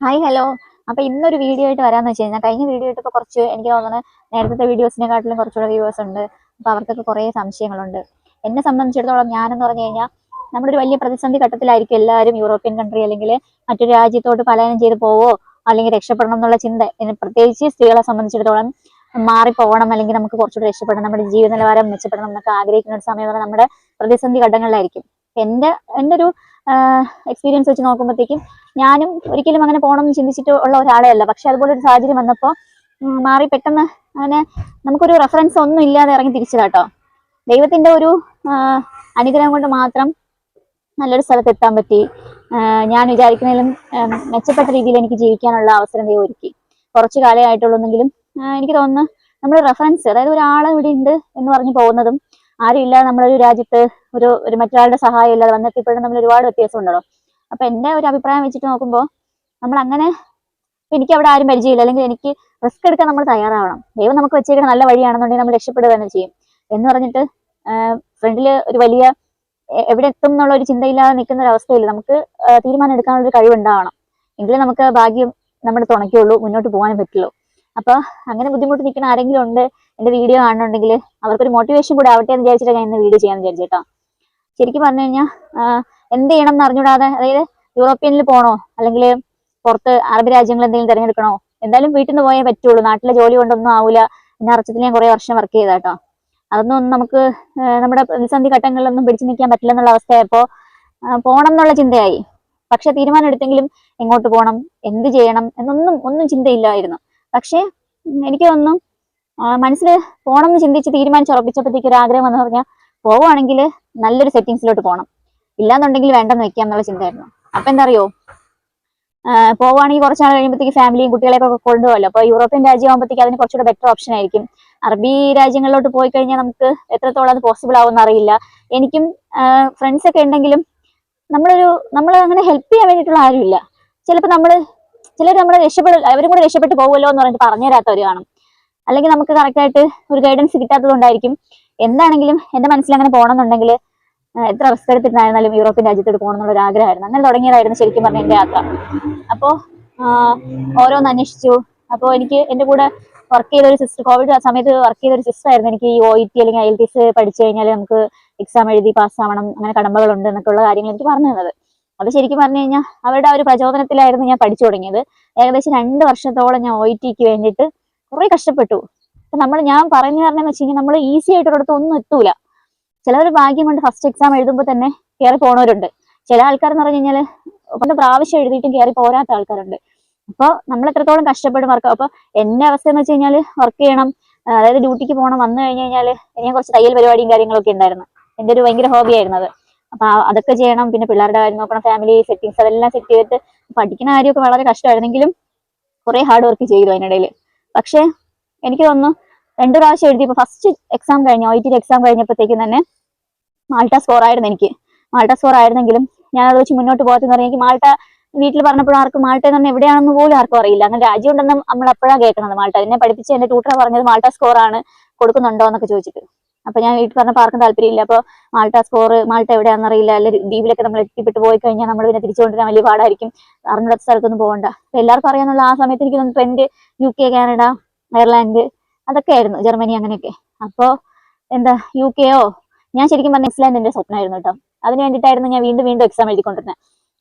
Hi hello അപ്പൊ ഇന്നൊരു video ആയിട്ട് വരാന്ന് വെച്ച് കഴിഞ്ഞാൽ കഴിഞ്ഞ വീഡിയോ ആയിട്ട് ഇപ്പൊ കുറച്ച് എനിക്ക് തോന്നുന്നത് നേരത്തെ വീഡിയോസിനെക്കാട്ടിലും കുറച്ചുകൂടെ വ്യൂവേഴ്സ് ഉണ്ട്. അപ്പൊ അവർക്കൊക്കെ കുറേ സംശയങ്ങളുണ്ട്. എന്നെ സംബന്ധിച്ചിടത്തോളം ഞാനെന്ന് പറഞ്ഞു കഴിഞ്ഞാൽ ഒരു വലിയ പ്രതിസന്ധി ഘട്ടത്തിലായിരിക്കും എല്ലാവരും യൂറോപ്യൻ കൺട്രി അല്ലെങ്കിൽ മറ്റൊരു രാജ്യത്തോട്ട് പലായനം ചെയ്ത് പോവോ അല്ലെങ്കിൽ രക്ഷപ്പെടണം എന്നുള്ള ചിന്ത. പ്രത്യേകിച്ച് സ്ത്രീകളെ സംബന്ധിച്ചിടത്തോളം മാറിപ്പോകണം അല്ലെങ്കിൽ നമുക്ക് കുറച്ചുകൂടി രക്ഷപ്പെടണം. നമ്മുടെ ജീവിത നിലവാരം മെച്ചപ്പെടണം എന്നൊക്കെ ആഗ്രഹിക്കുന്ന ഒരു സമയം നമ്മുടെ പ്രതിസന്ധി ഘട്ടങ്ങളിലായിരിക്കും. എന്റെ എന്റെ ഒരു എക്സ്പീരിയൻസ് വെച്ച് നോക്കുമ്പോഴത്തേക്കും ഞാനും ഒരിക്കലും അങ്ങനെ പോകണം എന്ന് ചിന്തിച്ചിട്ട് ഉള്ള ഒരാളെ അല്ല. പക്ഷെ അതുപോലെ ഒരു സാഹചര്യം വന്നപ്പോൾ മാറി പെട്ടെന്ന് അങ്ങനെ നമുക്കൊരു റെഫറൻസ് ഒന്നും ഇല്ലാതെ ഇറങ്ങി തിരിച്ചു കേട്ടോ ദൈവത്തിന്റെ ഒരു അനുഗ്രഹം കൊണ്ട് മാത്രം നല്ലൊരു സ്ഥലത്ത് എത്താൻ പറ്റി. ഞാൻ വിചാരിക്കുന്നതിലും മെച്ചപ്പെട്ട രീതിയിൽ എനിക്ക് ജീവിക്കാനുള്ള അവസരം ദൈവം ഒരുക്കി. കുറച്ച് കാലമായിട്ടുള്ളെങ്കിലും എനിക്ക് തോന്നുന്നു നമ്മൾ റെഫറൻസ് അതായത് ഒരാളെ ഇവിടെ ഉണ്ട് എന്ന് പറഞ്ഞു പോകുന്നതും ആരും നമ്മളൊരു രാജ്യത്ത് ഒരു ഒരു മറ്റൊരാളുടെ സഹായം ഇല്ലാതെ വന്നിട്ട് ഇപ്പോഴും നമ്മൾ ഒരുപാട് വ്യത്യാസം ഉണ്ടല്ലോ. അപ്പൊ എന്റെ ഒരു അഭിപ്രായം വെച്ചിട്ട് നോക്കുമ്പോൾ നമ്മൾ അങ്ങനെ എനിക്ക് അവിടെ ആരും പരിചയമില്ല. അല്ലെങ്കിൽ എനിക്ക് റിസ്ക് എടുക്കാൻ നമ്മൾ തയ്യാറാവണം. ദൈവം നമുക്ക് വെച്ചേക്കുന്ന നല്ല വഴിയാണെന്നുണ്ടെങ്കിൽ നമ്മൾ രക്ഷപ്പെടുക തന്നെ ചെയ്യും. എന്ന് പറഞ്ഞിട്ട് ഫ്രണ്ടിൽ ഒരു വലിയ എവിടെ എത്തും എന്നുള്ള ഒരു ചിന്തയില്ലാതെ നിൽക്കുന്ന ഒരു അവസ്ഥയിൽ നമുക്ക് തീരുമാനം എടുക്കാനുള്ള ഒരു കഴിവുണ്ടാവണം. എങ്കിലും നമുക്ക് ഭാഗ്യം നമ്മുടെ തുണയ്ക്കുള്ളൂ മുന്നോട്ട് പോകാനും പറ്റുള്ളൂ. അപ്പൊ അങ്ങനെ ബുദ്ധിമുട്ട് നിൽക്കുന്ന ആരെങ്കിലും ഉണ്ട്? എന്റെ വീഡിയോ കാണുന്നുണ്ടെങ്കിൽ അവർക്കൊരു മോട്ടിവേഷൻ കൂടെ ആവട്ടെ എന്ന് വിചാരിച്ചിട്ട് ഞാൻ ഇന്ന് വീഡിയോ ചെയ്യാൻ വിചാരിച്ചിട്ടോ ശരിക്കും പറഞ്ഞു കഴിഞ്ഞാൽ എന്ത് ചെയ്യണം എന്ന് അറിഞ്ഞൂടാതെ അതായത് യൂറോപ്യനിൽ പോകണോ അല്ലെങ്കിൽ പുറത്ത് അറബ് രാജ്യങ്ങൾ എന്തെങ്കിലും തിരഞ്ഞെടുക്കണോ എന്തായാലും വീട്ടിൽ നിന്ന് പോയേ പറ്റുള്ളൂ. നാട്ടിലെ ജോലി കൊണ്ടൊന്നും ആവില്ല പിന്നെ അറച്ചത്തിൽ ഞാൻ കുറെ വർഷം വർക്ക് ചെയ്ത കേട്ടോ അതൊന്നും നമുക്ക് നമ്മുടെ പ്രതിസന്ധി ഘട്ടങ്ങളിലൊന്നും പിടിച്ചു നിൽക്കാൻ പറ്റില്ല എന്നുള്ള അവസ്ഥയായപ്പോ പോകണം എന്നുള്ള ചിന്തയായി. പക്ഷെ തീരുമാനം എടുത്തെങ്കിലും എങ്ങോട്ട് പോകണം എന്ത് ചെയ്യണം എന്നൊന്നും ഒന്നും ചിന്തയില്ലായിരുന്നു. പക്ഷേ എനിക്ക് മനസ്സിൽ പോകണം എന്ന് ചിന്തിച്ച് തീരുമാനിച്ചുറപ്പിച്ചപ്പോഴത്തേക്ക് ഒരു ആഗ്രഹം എന്ന് പറഞ്ഞാൽ പോവുകയാണെങ്കിൽ നല്ലൊരു സെറ്റിങ്സിലോട്ട് പോകണം ഇല്ലാന്നുണ്ടെങ്കിൽ വേണ്ടെന്ന് വെക്കാം എന്നുള്ള ചിന്തയായിരുന്നു. അപ്പൊ എന്താ അറിയോ പോവുകയാണെങ്കിൽ കുറച്ച് നാൾ കഴിയുമ്പോഴത്തേക്ക് ഫാമിലിയും കുട്ടികളെയൊക്കെ കൊണ്ടുപോകല്ലോ അപ്പൊ യൂറോപ്യൻ രാജ്യമാകുമ്പോഴത്തേക്ക് അതിന് കുറച്ചുകൂടെ ബെറ്റർ ഓപ്ഷൻ ആയിരിക്കും. അറബി രാജ്യങ്ങളിലോട്ട് പോയി കഴിഞ്ഞാൽ നമുക്ക് എത്രത്തോളം അത് പോസിബിൾ ആവുമെന്ന് അറിയില്ല എനിക്കും ഫ്രണ്ട്സ് ഒക്കെ ഉണ്ടെങ്കിലും നമ്മളൊരു നമ്മൾ അങ്ങനെ ഹെൽപ്പ് ചെയ്യാൻ വേണ്ടിയിട്ടുള്ള ആരുമില്ല. ചിലപ്പോൾ നമ്മൾ ചിലർ നമ്മളെ രക്ഷപ്പെടും അവരും കൂടെ രക്ഷപ്പെട്ട് പോകുമല്ലോ എന്ന് പറഞ്ഞിട്ട് പറഞ്ഞു തരാത്തവർ കാണും. അല്ലെങ്കിൽ നമുക്ക് കറക്റ്റായിട്ട് ഒരു ഗൈഡൻസ് കിട്ടാത്തത് കൊണ്ടായിരിക്കും എന്താണെങ്കിലും എന്റെ മനസ്സിൽ അങ്ങനെ പോകണമെന്നുണ്ടെങ്കിൽ എത്ര റിസ്ക് എടുത്തിട്ടായിരുന്നാലും യൂറോപ്യൻ രാജ്യത്തോട്ട് പോകണം എന്നുള്ള ഒരു ആഗ്രഹമായിരുന്നു. അങ്ങനെ തുടങ്ങിയതായിരുന്നു ശരിക്കും പറഞ്ഞ എന്റെ യാത്ര. അപ്പോൾ ഓരോന്ന് അന്വേഷിച്ചു. അപ്പോൾ എനിക്ക് എന്റെ കൂടെ വർക്ക് ചെയ്ത ഒരു സിസ്റ്റർ കോവിഡ് സമയത്ത് വർക്ക് ചെയ്ത ഒരു സിസ്റ്റർ ആയിരുന്നു എനിക്ക് ഈ ഒ ഇ ടി അല്ലെങ്കിൽ ഐ എൽ ടി എസ് പഠിച്ചു കഴിഞ്ഞാൽ നമുക്ക് എക്സാം എഴുതി പാസ്സാവണം അങ്ങനെ കടമ്പകളുണ്ട് എന്നൊക്കെയുള്ള കാര്യങ്ങൾ എനിക്ക് പറഞ്ഞു തന്നത്. അത് ശരിക്കും പറഞ്ഞു കഴിഞ്ഞാൽ അവരുടെ ആ ഒരു പ്രചോദനത്തിലായിരുന്നു ഞാൻ പഠിച്ചു തുടങ്ങിയത്. ഏകദേശം രണ്ട് വർഷത്തോളം ഞാൻ ഒ ഇ ടിക്ക് വേണ്ടിയിട്ട് കുറെ കഷ്ടപ്പെട്ടു. അപ്പൊ നമ്മൾ ഞാൻ പറഞ്ഞു തരണമെന്ന് വെച്ച് കഴിഞ്ഞാൽ നമ്മൾ ഈസി ആയിട്ട് ആയിട്ടൊരിടത്ത് ഒന്നും എത്തൂല. ചിലവർ ഭാഗ്യം കൊണ്ട് ഫസ്റ്റ് എക്സാം എഴുതുമ്പോൾ തന്നെ കയറി പോണവരുണ്ട്. ചില ആൾക്കാർ എന്ന് പറഞ്ഞു കഴിഞ്ഞാൽ പണ്ട് പ്രാവശ്യം എഴുതിയിട്ടും കയറി പോരാത്ത ആൾക്കാരുണ്ട്. അപ്പോൾ നമ്മൾ എത്രത്തോളം കഷ്ടപ്പെടും വർക്ക് അപ്പോൾ എന്റെ അവസ്ഥ എന്ന് വെച്ച് കഴിഞ്ഞാൽ വർക്ക് ചെയ്യണം. അതായത് ഡ്യൂട്ടിക്ക് പോകണം വന്നു കഴിഞ്ഞ് കഴിഞ്ഞാൽ ഞാൻ കുറച്ച് തയ്യൽ പരിപാടിയും കാര്യങ്ങളൊക്കെ ഉണ്ടായിരുന്നു. എന്റെ ഒരു ഭയങ്കര ഹോബി ആയിരുന്നു അത്. അപ്പൊ അതൊക്കെ ചെയ്യണം പിന്നെ പിള്ളേരുടെ കാര്യം നോക്കണം ഫാമിലി സെറ്റിങ്സ് അതെല്ലാം സെറ്റ് ചെയ്തിട്ട് പഠിക്കുന്ന കാര്യമൊക്കെ വളരെ കഷ്ടമായിരുന്നെങ്കിലും കുറെ ഹാർഡ് വർക്ക് ചെയ്തു അതിനിടയിൽ പക്ഷേ എനിക്ക് തോന്നുന്നു രണ്ടു പ്രാവശ്യം എഴുതിയപ്പോൾ ഫസ്റ്റ് എക്സാം കഴിഞ്ഞു ഐ എക്സാം കഴിഞ്ഞപ്പോഴത്തേക്കും തന്നെ മാൾട്ട സ്കോർ ആയിരുന്നു എനിക്ക്. മാൾട്ട സ്കോർ ആയിരുന്നെങ്കിലും ഞാൻ അത് വെച്ച് മുന്നോട്ട് പോകത്തെന്ന് പറഞ്ഞാൽ എനിക്ക് മാൾട്ട വീട്ടിൽ പറഞ്ഞപ്പോഴും ആർക്കും മാൾട്ട എന്ന് പറഞ്ഞാൽ എവിടെയാണെന്ന് പോലും ആർക്കും അറിയില്ല. അങ്ങനെ രാജ്യം ഉണ്ടെന്ന് നമ്മൾ അപ്പോഴാണ് കേൾക്കുന്നത് മാൾട്ട. എന്നെ പഠിപ്പിച്ച് എന്റെ ട്യൂട്ടർ പറഞ്ഞത് മാൾട്ട സ്കോർ ആണ് കൊടുക്കുന്നുണ്ടോ എന്നൊക്കെ ചോദിച്ചിട്ട്. അപ്പൊ ഞാൻ വീട്ടിൽ പറഞ്ഞപ്പോൾ ആർക്കും താല്പര്യമില്ല. അപ്പോൾ മാൾട്ട സ്കോർ മാൾട്ട എവിടെയാണെന്ന് അറിയില്ല. അല്ലെങ്കിൽ ദ്വീപിലൊക്കെ നമ്മൾ എത്തിപ്പെട്ട് പോയി കഴിഞ്ഞാൽ നമ്മൾ പിന്നെ തിരിച്ചു കൊണ്ടുവരാൻ വലിയ പാടായിരിക്കും. അറിഞ്ഞിടത്ത സ്ഥലത്തൊന്നും പോകണ്ട. അപ്പൊ എല്ലാവർക്കും അറിയാന്നുള്ള ആ സമയത്ത് എനിക്ക് തോന്നുന്നു trend U K Canada Ireland അതൊക്കെ ആയിരുന്നു ജർമ്മനി അങ്ങനെയൊക്കെ. അപ്പോൾ എന്താ യു കെയോ ഞാൻ ശരിക്കും പറഞ്ഞ എക്സ്ലാൻഡ് എന്റെ സ്വപ്നമായിരുന്നു കേട്ടോ. അതിന് വേണ്ടിയിട്ടായിരുന്നു ഞാൻ വീണ്ടും വീണ്ടും എക്സാം എഴുതിക്കൊണ്ടിരുന്നത്.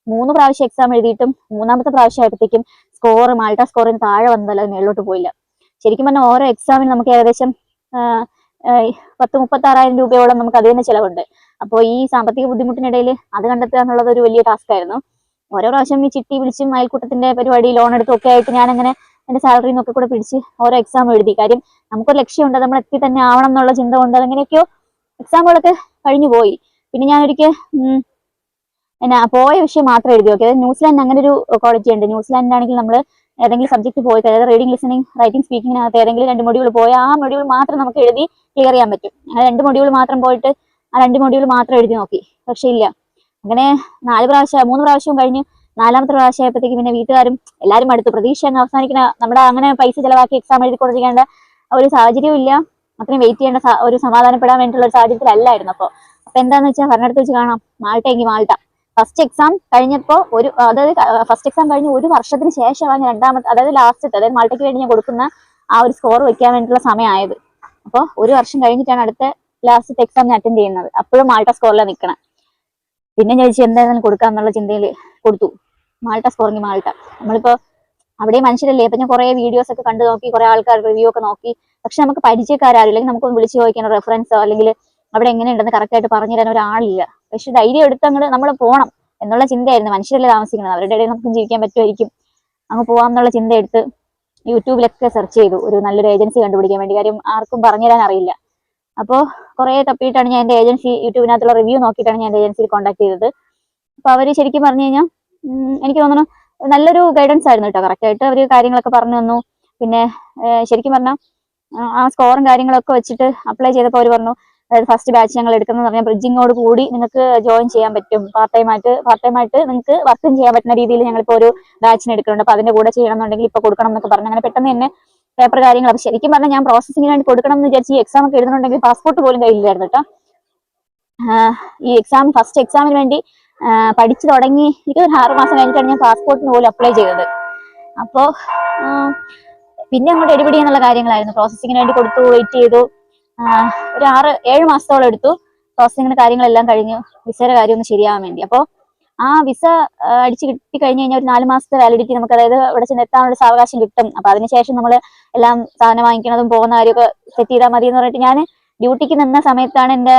മൂന്ന് പ്രാവശ്യം എക്സാം എഴുതിയിട്ടും മൂന്നാമത്തെ പ്രാവശ്യം ആയപ്പോഴത്തേക്കും സ്കോർ മാൾട്ട സ്കോറിന് താഴെ വന്നതല്ല അത് മേളിലോട്ട് പോയില്ല. ശരിക്കും പറഞ്ഞാൽ ഓരോ എക്സാമിന് നമുക്ക് ഏകദേശം പത്ത് മുപ്പത്തി ആറായിരം രൂപയോളം നമുക്ക് അത് തന്നെ ചിലവുണ്ട്. അപ്പോൾ ഈ സാമ്പത്തിക ബുദ്ധിമുട്ടിനിടയിൽ അത് കണ്ടെത്തുക എന്നുള്ളത് ഒരു വലിയ ടാസ്ക് ആയിരുന്നു. ഓരോ പ്രാവശ്യം ഈ ചിട്ടി വിളിച്ചും അയൽക്കൂട്ടത്തിന്റെ പരിപാടി ലോൺ എടുത്തും ഒക്കെ ആയിട്ട് ഞാൻ അങ്ങനെ എന്റെ സാലറി നിന്നൊക്കെ കൂടെ പിടിച്ച് ഓരോ എക്സാം എഴുതി. കാര്യം നമുക്കൊരു ലക്ഷ്യമുണ്ട് നമ്മൾ എത്തി തന്നെ ആവണം എന്നുള്ള ചിന്ത കൊണ്ട് അതെങ്ങനെയൊക്കെയോ എക്സാമുകളൊക്കെ കഴിഞ്ഞു പോയി. പിന്നെ ഞാൻ ഒരിക്കൽ എന്നാ പോയ വിഷയം മാത്രം എഴുതി നോക്കി. അതായത് ന്യൂസിലാൻഡ് അങ്ങനെ ഒരു ക്വാളിറ്റി ഉണ്ട്. ന്യൂസിലാൻഡിലാണെങ്കിൽ നമ്മൾ ഏതെങ്കിലും സബ്ജക്ട് പോയി അതായത് റീഡിംഗ് ലിസണിങ് റൈറ്റിംഗ് സ്പീക്കിങ്ങിനകത്ത് ഏതെങ്കിലും രണ്ട് മൊഡ്യൂൾ പോയി ആ മൊഡ്യൂൾ മാത്രം നമുക്ക് എഴുതി ക്ലിയർ ചെയ്യാൻ പറ്റും. അങ്ങനെ രണ്ട് മൊഡ്യൂൾ മാത്രം പോയിട്ട് ആ രണ്ട് മൊഡ്യൂൾ മാത്രം എഴുതി നോക്കി. പക്ഷേ ഇല്ല. അങ്ങനെ നാല് പ്രാവശ്യം മൂന്ന് പ്രാവശ്യവും കഴിഞ്ഞ് നാലാമത്തെ പ്രാവശ്യം ആയപ്പോഴത്തേക്ക് പിന്നെ വീട്ടുകാരും എല്ലാവരും അടുത്ത് പ്രതീക്ഷ അങ്ങ് അവസാനിക്കുന്ന നമ്മുടെ അങ്ങനെ പൈസ ചിലവാക്കി എക്സാം എഴുതി കൊടുത്തിരിക്കേണ്ട ഒരു സാഹചര്യവും ഇല്ല. അത്രയും വെയിറ്റ് ചെയ്യേണ്ട ഒരു സമാധാനപ്പെടാൻ വേണ്ടിയിട്ടുള്ള ഒരു സാഹചര്യത്തിലല്ലായിരുന്നു അപ്പോൾ. അപ്പൊ എന്താന്ന് വെച്ചാൽ ഭരണടുത്ത് വെച്ച് കാണാം. മാൾട്ടയെങ്കിൽ മാൾട്ട. ഫസ്റ്റ് എക്സാം കഴിഞ്ഞപ്പോൾ ഒരു അതായത് ഫസ്റ്റ് എക്സാം കഴിഞ്ഞ് ഒരു വർഷത്തിന് ശേഷമാണ് രണ്ടാമത്തെ അതായത് ലാസ്റ്റ് അതായത് മാൾട്ടയ്ക്ക് വേണ്ടി ഞാൻ കൊടുക്കുന്ന ആ ഒരു സ്കോർ വെക്കാൻ വേണ്ടിയിട്ടുള്ള സമയമായത്. അപ്പോൾ ഒരു വർഷം കഴിഞ്ഞിട്ടാണ് അടുത്ത ലാസ്റ്റ് എക്സാം ഞാൻ അറ്റൻഡ് ചെയ്യുന്നത്. അപ്പോഴും മാൾട്ട സ്കോറിലാണ് നിൽക്കണം പിന്നെ ചോദിച്ചു എന്തായാലും കൊടുക്കാം എന്നുള്ള ചിന്തയിൽ കൊടുത്തു. Malta scoring Malta. നമ്മളിപ്പോ അവിടെ മനുഷ്യരല്ലേ? ഇപ്പൊ ഞാൻ കുറെ വീഡിയോസ് ഒക്കെ കണ്ടു നോക്കി കുറെ ആൾക്കാർ റിവ്യൂ ഒക്കെ നോക്കി. പക്ഷെ നമുക്ക് പരിചയക്കാരും അല്ലെങ്കിൽ നമുക്ക് വിളിച്ചു ചോദിക്കാനോ റെഫറൻസോ അല്ലെങ്കിൽ അവിടെ എങ്ങനെയുണ്ടെന്ന് കറക്റ്റ് ആയിട്ട് പറഞ്ഞു തരാൻ ഒരാളില്ല. പക്ഷെ ധൈര്യം എടുത്ത് അങ്ങോട്ട് നമ്മൾ പോകണം എന്നുള്ള ചിന്തയായിരുന്നു. മനുഷ്യരല്ലേ താമസിക്കുന്നത്? അവരുടെ ഇടയിൽ നമുക്ക് ജീവിക്കാൻ പറ്റുമായിരിക്കും. അങ്ങ് പോവാം എന്നുള്ള ചിന്ത എടുത്ത് യൂട്യൂബിലൊക്കെ സെർച്ച് ചെയ്തു. ഒരു നല്ലൊരു ഏജൻസി കണ്ടുപിടിക്കാൻ വേണ്ടി. കാര്യം ആർക്കും പറഞ്ഞു തരാൻ അറിയില്ല. അപ്പോൾ കുറേ തപ്പിയിട്ടാണ് ഞാൻ എന്റെ ഏജൻസി യൂട്യൂബിനകത്തുള്ള റിവ്യൂ നോക്കിയിട്ടാണ് ഞാൻ എന്റെ ഏജൻസിയിൽ കോൺടാക്ട് ചെയ്തത്. അപ്പോൾ അവർ ശരിക്കും പറഞ്ഞു കഴിഞ്ഞാൽ എനിക്ക് തോന്നുന്നു നല്ലൊരു ഗൈഡൻസ് ആയിരുന്നു കേട്ടോ. കറക്റ്റായിട്ട് അവർ കാര്യങ്ങളൊക്കെ പറഞ്ഞു തന്നു. പിന്നെ ശരിക്കും പറഞ്ഞാൽ ആ സ്കോറും കാര്യങ്ങളൊക്കെ വെച്ചിട്ട് അപ്ലൈ ചെയ്തപ്പോൾ അവർ പറഞ്ഞു അതായത് ഫസ്റ്റ് ബാച്ച് ഞങ്ങൾ എടുക്കുന്നത് പറഞ്ഞാൽ ബ്രിഡ്ജിങ്ങോട് കൂടി നിങ്ങൾക്ക് ജോയിൻ ചെയ്യാൻ പറ്റും. പാർട്ട് ടൈം ആയിട്ട് പാർട്ട് ടൈം ആയിട്ട് നിങ്ങൾക്ക് വർക്കും ചെയ്യാൻ പറ്റുന്ന രീതിയിൽ ഞങ്ങളിപ്പോൾ ഒരു ബാച്ചിന് എടുക്കുന്നുണ്ട്. അപ്പോൾ അതിന്റെ കൂടെ ചെയ്യണം എന്നുണ്ടെങ്കിൽ ഇപ്പോൾ കൊടുക്കണം എന്നൊക്കെ പറഞ്ഞു. അങ്ങനെ പെട്ടെന്ന് തന്നെ പേപ്പർ കാര്യങ്ങൾ. അപ്പോൾ ശരിക്കും പറഞ്ഞാൽ ഞാൻ പ്രോസസ്സിങ്ങിന് വേണ്ടി കൊടുക്കണം എന്ന് വിചാരിച്ച് ഈ എക്സാം ഒക്കെ എഴുതുന്നുണ്ടെങ്കിൽ പാസ്പോർട്ട് പോലും കയ്യിലായിരുന്നു കേട്ടോ. ഈ എക്സാം ഫസ്റ്റ് എക്സാമിന് വേണ്ടി പഠിച്ചു തുടങ്ങി എനിക്ക് ഒരു ആറ് മാസം കഴിഞ്ഞിട്ടാണ് ഞാൻ പാസ്പോർട്ടിന് പോലും അപ്ലൈ ചെയ്തത്. അപ്പോൾ പിന്നെ അങ്ങോട്ട് എടിപിടി എന്നുള്ള കാര്യങ്ങളായിരുന്നു. പ്രോസസ്സിങ്ങിന് വേണ്ടി കൊടുത്തു വെയിറ്റ് ചെയ്തു. ഒരു ആറ് ഏഴ് മാസത്തോളം എടുത്തു. പ്രോസസ്സിങ്ങിന് കാര്യങ്ങളെല്ലാം കഴിഞ്ഞു. വിസയുടെ കാര്യം ഒന്ന് ശരിയാവാൻ വേണ്ടി. അപ്പോൾ ആ വിസ അടിച്ച് കിട്ടി കഴിഞ്ഞ് കഴിഞ്ഞാൽ ഒരു നാല് മാസത്തെ വാലിഡിറ്റി നമുക്ക് അതായത് ഇവിടെ ചെന്ന് എത്താനുള്ള സാവകാശം കിട്ടും. അപ്പൊ അതിനുശേഷം നമ്മൾ എല്ലാം സാധനം വാങ്ങിക്കുന്നതും പോകുന്ന കാര്യമൊക്കെ സെറ്റ് ചെയ്താൽ മതി എന്ന് പറഞ്ഞിട്ട് ഞാൻ ഡ്യൂട്ടിക്ക് നിന്ന സമയത്താണ് എന്റെ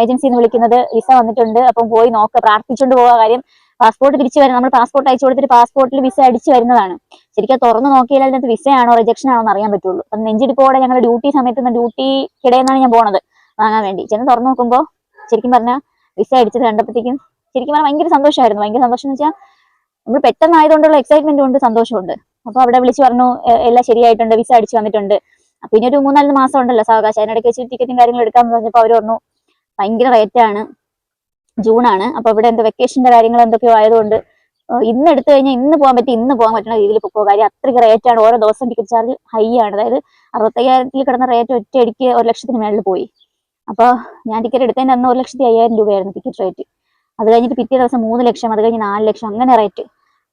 ഏജൻസിന്ന് വിളിക്കുന്നത്. വിസ വന്നിട്ടുണ്ട്. അപ്പം പോയി നോക്കുക പ്രാർത്ഥിച്ചുകൊണ്ട് പോകാൻ കാര്യം. പാസ്പോർട്ട് തിരിച്ചു വരുന്നത് നമ്മൾ പാസ്പോർട്ട് അയച്ചു കൊടുത്തിട്ട് പാസ്പോർട്ടിൽ വിസ അടിച്ചു വരുന്നതാണ്. ശരിക്കും തുറന്നു നോക്കിയാൽ അതിനകത്ത് വിസയാണോ റിജക്ഷൻ ആണോ എന്ന് അറിയാൻ പറ്റുള്ളൂ. അപ്പം നെഞ്ചിടിപ്പോടെ ഞങ്ങൾ ഡ്യൂട്ടി സമയത്ത് ഡ്യൂട്ടിക്കിടയെന്നാണ് ഞാൻ പോണത് വാങ്ങാൻ വേണ്ടി. ചെന്ന് തുറന്നു നോക്കുമ്പോൾ ശരിക്കും പറഞ്ഞാൽ വിസ അടിച്ചത് കണ്ടപ്പോഴത്തേക്കും ശരിക്കും പറഞ്ഞാൽ ഭയങ്കര സന്തോഷമായിരുന്നു ഭയങ്കര സന്തോഷം എന്ന് വെച്ചാൽ നമ്മൾ പെട്ടെന്നായതുകൊണ്ടുള്ള എക്സൈറ്റ്മെന്റ് ഉണ്ട് സന്തോഷമുണ്ട്. അപ്പോൾ അവിടെ വിളിച്ച് പറഞ്ഞു എല്ലാം ശരിയായിട്ടുണ്ട് വിസ അടിച്ചു വന്നിട്ടുണ്ട്. അപ്പൊ ഇനി ഒരു മൂന്നാൽ മാസം ഉണ്ടല്ലോ സാവകാശം. അതിനിടയ്ക്ക് വെച്ച് ടിക്കറ്റും കാര്യങ്ങളും എടുക്കാന്ന് പറഞ്ഞപ്പോൾ അവർ പറഞ്ഞു ഭയങ്കര റേറ്റ് ജൂൺ ആണ് അപ്പൊ ഇവിടെ എന്താ വെക്കേഷന്റെ കാര്യങ്ങൾ എന്തൊക്കെയോ ആയതുകൊണ്ട് ഇന്ന് എടുത്തു കഴിഞ്ഞാൽ ഇന്ന് പോകാൻ പറ്റി ഇന്ന് പോകാൻ പറ്റുന്ന രീതിയിൽ പൊക്കോ കാര്യം അത്രയ്ക്ക് റേറ്റ് ആണ്. ഓരോ ദിവസം ടിക്കറ്റ് ചാർജ് ഹൈ ആണ്. അതായത് അറുപത്തയ്യായിരത്തിൽ കിടന്ന റേറ്റ് ഒറ്റയടിക്ക് ഒരു ലക്ഷത്തിന് മേളിൽ പോയി. അപ്പോൾ ഞാൻ ടിക്കറ്റ് എടുത്തതിന്റെ അന്ന് ഒരു ലക്ഷത്തി അയ്യായിരം രൂപയായിരുന്നു ടിക്കറ്റ് റേറ്റ് അത് കഴിഞ്ഞിട്ട് പിറ്റേ ദിവസം മൂന്ന് ലക്ഷം അത് കഴിഞ്ഞ് നാല് ലക്ഷം അങ്ങനെ റേറ്റ്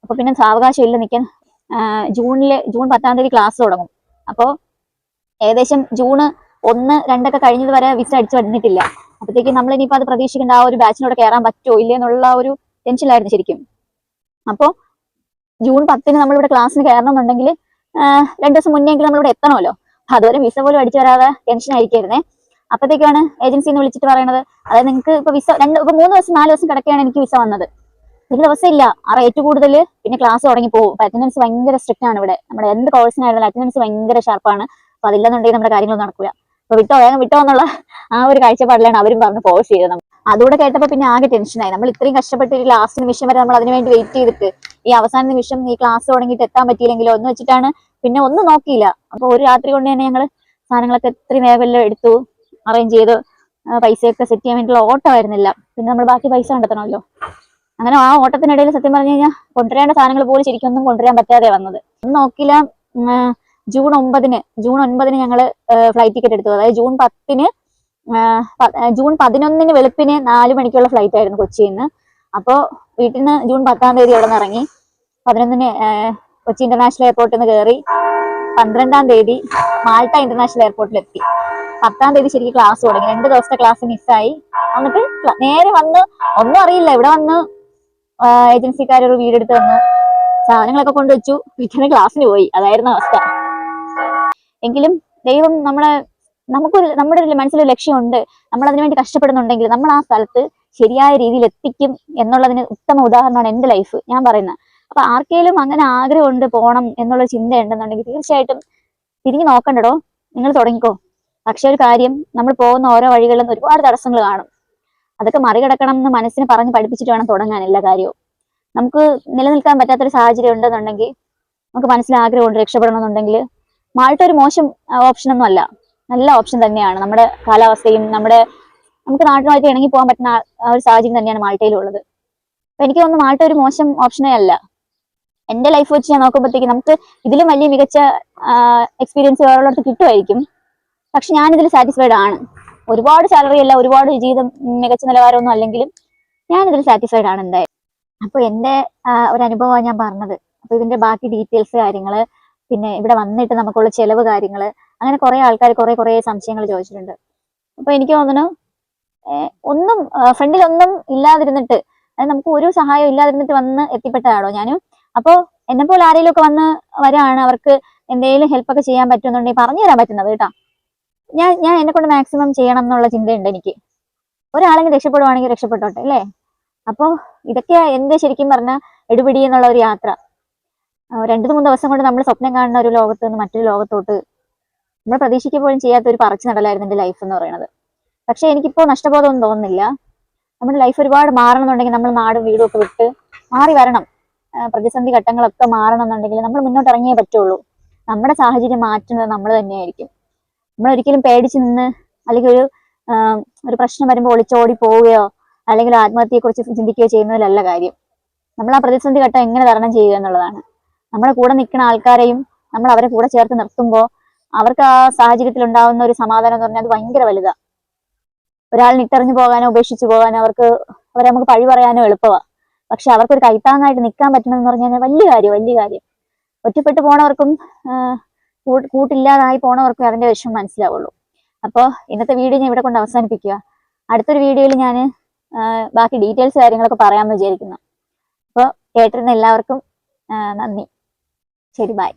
അപ്പൊ പിന്നെ സാവകാശം ഇല്ല നിൽക്കാൻ ജൂണിൽ ജൂൺ പത്താം തീയതി ക്ലാസ് തുടങ്ങും. അപ്പോൾ ഏകദേശം ജൂണ് ഒന്ന് രണ്ടൊക്കെ കഴിഞ്ഞത് വരെ വിസ അടിച്ചു വന്നിട്ടില്ല. അപ്പോഴത്തേക്കും നമ്മൾ ഇനിയിപ്പോൾ അത് പ്രതീക്ഷിക്കേണ്ട ആ ഒരു ബാച്ചിനോട് കയറാൻ പറ്റുമോ ഇല്ലേ എന്നുള്ള ഒരു ടെൻഷനിലായിരുന്നു ശരിക്കും. അപ്പോൾ ജൂൺ പത്തിന് നമ്മളിവിടെ ക്ലാസ്സിന് കയറണം എന്നുണ്ടെങ്കിൽ രണ്ട് ദിവസം മുന്നെങ്കിലും നമ്മളിവിടെ എത്തണമല്ലോ. അതുവരെ വിസ പോലും അടിച്ചു വരാതെ ടെൻഷൻ ആയിരിക്കായിരുന്നേ. അപ്പോഴത്തേക്കാണ് ഏജൻസിന്ന് വിളിച്ചിട്ട് പറയണത്. അതായത് നിങ്ങൾക്ക് ഇപ്പൊ വിസ രണ്ട് ഇപ്പൊ മൂന്ന് ദിവസം നാല് ദിവസം കിടക്കുകയാണ് എനിക്ക് വിസ വന്നത്. ഒരു ദിവസം ഇല്ല. ആ റേറ്റ് കൂടുതൽ പിന്നെ ക്ലാസ് തുടങ്ങി പോകും. അറ്റൻഡൻസ് ഭയങ്കര സ്ട്രിക്റ്റ് ആണ് ഇവിടെ. നമ്മുടെ എന്ത് കോഴ്സിനായിരുന്നാലും അറ്റൻഡൻസ് ഭയങ്കര ഷാർപ്പാണ് അപ്പോൾ അതില്ലെന്നുണ്ടെങ്കിൽ നമ്മുടെ കാര്യങ്ങളൊന്നും നടക്കില്ല വിട്ടോ വേഗം വിട്ടോ എന്നുള്ള ആ ഒരു കാഴ്ചപ്പാടിലാണ് അവരും പറഞ്ഞ് പോസ് ചെയ്തത്. അതുകൂടെ കേട്ടപ്പോ പിന്നെ ആകെ ടെൻഷനായി നമ്മൾ ഇത്രയും കഷ്ടപ്പെട്ട് ഈ ലാസ്റ്റ് നിമിഷം വരെ നമ്മൾ അതിനുവേണ്ടി വെയിറ്റ് ചെയ്തിട്ട് ഈ അവസാന നിമിഷം ഈ ക്ലാസ് തുടങ്ങിയിട്ട് എത്താൻ പറ്റിയില്ലെങ്കിലോ എന്ന് വെച്ചിട്ടാണ് പിന്നെ ഒന്നും നോക്കിയില്ല. അപ്പൊ ഒരു രാത്രി കൊണ്ട് തന്നെ ഞങ്ങൾ സാധനങ്ങളൊക്കെ എത്രയും വേഗം എടുത്തു അറേഞ്ച് ചെയ്ത്. പൈസയൊക്കെ സെറ്റ് ചെയ്യാൻ വേണ്ടിയിട്ടുള്ള ഓട്ടമായിരുന്നില്ല പിന്നെ നമ്മൾ ബാക്കി പൈസ കണ്ടെത്തണമല്ലോ. അങ്ങനെ ആ ഓട്ടത്തിനിടയിൽ സത്യം പറഞ്ഞു കഴിഞ്ഞാൽ കൊണ്ടുവരേണ്ട സാധനങ്ങൾ പോലും ശരിക്കും ഒന്നും കൊണ്ടുവരാൻ പറ്റാതെ വന്നത്. ഒന്നും ആ, ജൂൺ ഒമ്പതിന് ജൂൺ ഒൻപതിന് ഞങ്ങൾ ഫ്ലൈറ്റ് ടിക്കറ്റ് എടുത്തു അതായത് ജൂൺ പത്തിന് ജൂൺ പതിനൊന്നിന് വെളുപ്പിന് നാല് മണിക്കുള്ള ഫ്ലൈറ്റ് ആയിരുന്നു കൊച്ചിയിൽ നിന്ന് അപ്പോൾ വീട്ടിൽ നിന്ന് ജൂൺ പത്താം തീയതി അവിടെ നിന്ന് ഇറങ്ങി. പതിനൊന്നിന് കൊച്ചി ഇന്റർനാഷണൽ എയർപോർട്ടിൽ നിന്ന് കയറി പന്ത്രണ്ടാം തീയതി മാൾട്ട ഇന്റർനാഷണൽ എയർപോർട്ടിൽ എത്തി. പത്താം തീയതി ശരിക്കും ക്ലാസ് തുടങ്ങി. രണ്ട് ദിവസത്തെ ക്ലാസ് മിസ്സായി എന്നിട്ട് നേരെ വന്ന് ഒന്നും അറിയില്ല. ഇവിടെ വന്ന് ഏജൻസിക്കാരൊരു വീടെടുത്ത് വന്ന് സാധനങ്ങളൊക്കെ കൊണ്ടുവച്ചു. പിറ്റേന്ന് ക്ലാസ്സിന് പോയി. അതായിരുന്നു അവസ്ഥ. എങ്കിലും ദൈവം നമ്മളെ നമുക്കൊരു നമ്മുടെ ഒരു മനസ്സിലൊരു ലക്ഷ്യമുണ്ട്. നമ്മൾ അതിനു വേണ്ടി കഷ്ടപ്പെടുന്നുണ്ടെങ്കിൽ നമ്മൾ ആ സ്ഥലത്ത് ശരിയായ രീതിയിൽ എത്തിക്കും എന്നുള്ളതിന് ഉത്തമ ഉദാഹരണമാണ് എന്റെ ലൈഫ് ഞാൻ പറയുന്നത്. അപ്പൊ ആർക്കെങ്കിലും അങ്ങനെ ആഗ്രഹമുണ്ട് പോകണം എന്നുള്ള ചിന്ത ഉണ്ടെന്നുണ്ടെങ്കിൽ തീർച്ചയായിട്ടും തിരിഞ്ഞു നോക്കണ്ടടോ. നിങ്ങൾ തുടങ്ങിക്കോ. പക്ഷെ ഒരു കാര്യം നമ്മൾ പോകുന്ന ഓരോ വഴികളിലും ഒരുപാട് തടസ്സങ്ങൾ കാണും. അതൊക്കെ മറികടക്കണം എന്ന് മനസ്സിന് പറഞ്ഞ് പഠിപ്പിച്ചിട്ട് വേണം തുടങ്ങാൻ എല്ലാ കാര്യവും. നമുക്ക് നിലനിൽക്കാൻ പറ്റാത്തൊരു സാഹചര്യം ഉണ്ടെന്നുണ്ടെങ്കിൽ നമുക്ക് മനസ്സിൽ ആഗ്രഹമുണ്ട് രക്ഷപ്പെടണമെന്നുണ്ടെങ്കിൽ മാൾട്ട ഒരു മോശം ഓപ്ഷൻ ഒന്നും അല്ല. നല്ല ഓപ്ഷൻ തന്നെയാണ്. നമ്മുടെ കാലാവസ്ഥയും നമ്മുടെ നമുക്ക് നാട്ടിനുമായിട്ട് ഇണങ്ങി പോകാൻ പറ്റുന്ന ഒരു സാഹചര്യം തന്നെയാണ് മാൾട്ടയിലുള്ളത്. അപ്പൊ എനിക്ക് തോന്നുന്നു മാൾട്ട ഒരു മോശം ഓപ്ഷനേ അല്ല. എന്റെ ലൈഫ് വെച്ച് ഞാൻ നോക്കുമ്പോഴത്തേക്ക് നമുക്ക് ഇതിലും വലിയ മികച്ച എക്സ്പീരിയൻസ് വേറെയുള്ളടത്ത് കിട്ടുമായിരിക്കും. പക്ഷെ ഞാൻ ഇതിൽ സാറ്റിസ്ഫൈഡ് ആണ്. ഒരുപാട് സാലറി അല്ല ഒരുപാട് ജീവിതം മികച്ച നിലവാരമൊന്നും അല്ലെങ്കിലും ഞാൻ ഞാനിതിൽ സാറ്റിസ്ഫൈഡ് ആണ് എന്തായാലും. അപ്പൊ എന്റെ ഒരു അനുഭവമാണ് ഞാൻ പറഞ്ഞത്. അപ്പൊ ഇതിന്റെ ബാക്കി ഡീറ്റെയിൽസ് കാര്യങ്ങൾ പിന്നെ ഇവിടെ വന്നിട്ട് നമുക്കുള്ള ചെലവ് കാര്യങ്ങൾ അങ്ങനെ കുറെ ആൾക്കാർ കുറെ കുറെ സംശയങ്ങൾ ചോദിച്ചിട്ടുണ്ട്. അപ്പൊ എനിക്ക് തോന്നുന്നു ഒന്നും ഫ്രണ്ടിൽ ഒന്നും ഇല്ലാതിരുന്നിട്ട് നമുക്ക് ഒരു സഹായം ഇല്ലാതിരുന്നിട്ട് വന്ന് എത്തിപ്പെട്ടതാണോ ഞാനും? അപ്പോൾ എന്നെ പോലെ ആരെങ്കിലും ഒക്കെ വന്ന് വരാണ് അവർക്ക് എന്തെങ്കിലും ഹെൽപ്പ് ഒക്കെ ചെയ്യാൻ പറ്റുന്നുണ്ടെങ്കിൽ പറഞ്ഞു തരാൻ പറ്റുന്നത് കേട്ടോ. ഞാൻ ഞാൻ എന്നെ കൊണ്ട് മാക്സിമം ചെയ്യണം എന്നുള്ള ചിന്തയുണ്ട് എനിക്ക്. ഒരാളെങ്കിൽ രക്ഷപ്പെടുവാണെങ്കിൽ രക്ഷപ്പെട്ടോട്ടെ അല്ലേ? അപ്പോൾ ഇതൊക്കെയാ എന്ത് ശരിക്കും പറഞ്ഞ എടുപിടി എന്നുള്ള ഒരു യാത്ര. രണ്ടു മൂന്ന് ദിവസം കൊണ്ട് നമ്മൾ സ്വപ്നം കാണുന്ന ഒരു ലോകത്ത് നിന്ന് മറ്റൊരു ലോകത്തോട്ട് നമ്മൾ പ്രതീക്ഷിക്കുക പോലും ചെയ്യാത്ത ഒരു പറിച്ചു നടലായിരുന്നു എന്റെ ലൈഫ് എന്ന് പറയുന്നത്. പക്ഷെ എനിക്കിപ്പോൾ നഷ്ടബോധമൊന്നും തോന്നുന്നില്ല. നമ്മുടെ ലൈഫ് ഒരുപാട് മാറണം എന്നുണ്ടെങ്കിൽ നമ്മൾ നാടും വീടും ഒക്കെ വിട്ട് മാറി വരണം. പ്രതിസന്ധി ഘട്ടങ്ങളൊക്കെ മാറണം എന്നുണ്ടെങ്കിൽ നമ്മൾ മുന്നോട്ട് ഇറങ്ങിയേ പറ്റുള്ളൂ. നമ്മുടെ സാഹചര്യം മാറ്റുന്നത് നമ്മൾ തന്നെയായിരിക്കും. നമ്മൾ ഒരിക്കലും പേടിച്ച് നിന്ന് അല്ലെങ്കിൽ ഒരു ഒരു പ്രശ്നം വരുമ്പോൾ ഒളിച്ചോടി പോവുകയോ അല്ലെങ്കിൽ ആത്മഹത്യയെക്കുറിച്ച് ചിന്തിക്കുകയോ ചെയ്യുന്നതിലല്ല കാര്യം. നമ്മൾ ആ പ്രതിസന്ധി ഘട്ടം എങ്ങനെ തരണം ചെയ്യുക എന്നുള്ളതാണ്. നമ്മുടെ കൂടെ നിൽക്കുന്ന ആൾക്കാരെയും നമ്മൾ അവരെ കൂടെ ചേർത്ത് നിർത്തുമ്പോൾ അവർക്ക് ആ സാഹചര്യത്തിൽ ഉണ്ടാവുന്ന ഒരു സമാധാനം എന്ന് പറഞ്ഞാൽ അത് ഭയങ്കര വലുതാ. ഒരാൾ ഇട്ടെറിഞ്ഞു പോകാനോ ഉപേക്ഷിച്ചു പോകാനോ അവർക്ക് അവരെ നമുക്ക് പഴി പറയാനോ എളുപ്പമാണ് പക്ഷെ അവർക്കൊരു കൈത്താങ്ങായിട്ട് നിൽക്കാൻ പറ്റണമെന്ന് പറഞ്ഞു കഴിഞ്ഞാൽ വലിയ കാര്യം വലിയ കാര്യം. ഒറ്റപ്പെട്ടു പോണവർക്കും കൂട്ടില്ലാതായി പോണവർക്കും അതിന്റെ വിഷമം മനസ്സിലാവുള്ളൂ. അപ്പോൾ ഇന്നത്തെ വീഡിയോ ഞാൻ ഇവിടെ കൊണ്ട് അവസാനിപ്പിക്കുക. അടുത്തൊരു വീഡിയോയിൽ ഞാൻ ബാക്കി ഡീറ്റെയിൽസ് കാര്യങ്ങളൊക്കെ പറയാമെന്ന് വിചാരിക്കുന്നു. അപ്പോൾ കേട്ടിരുന്ന എല്ലാവർക്കും നന്ദി. ശരി ബൈ.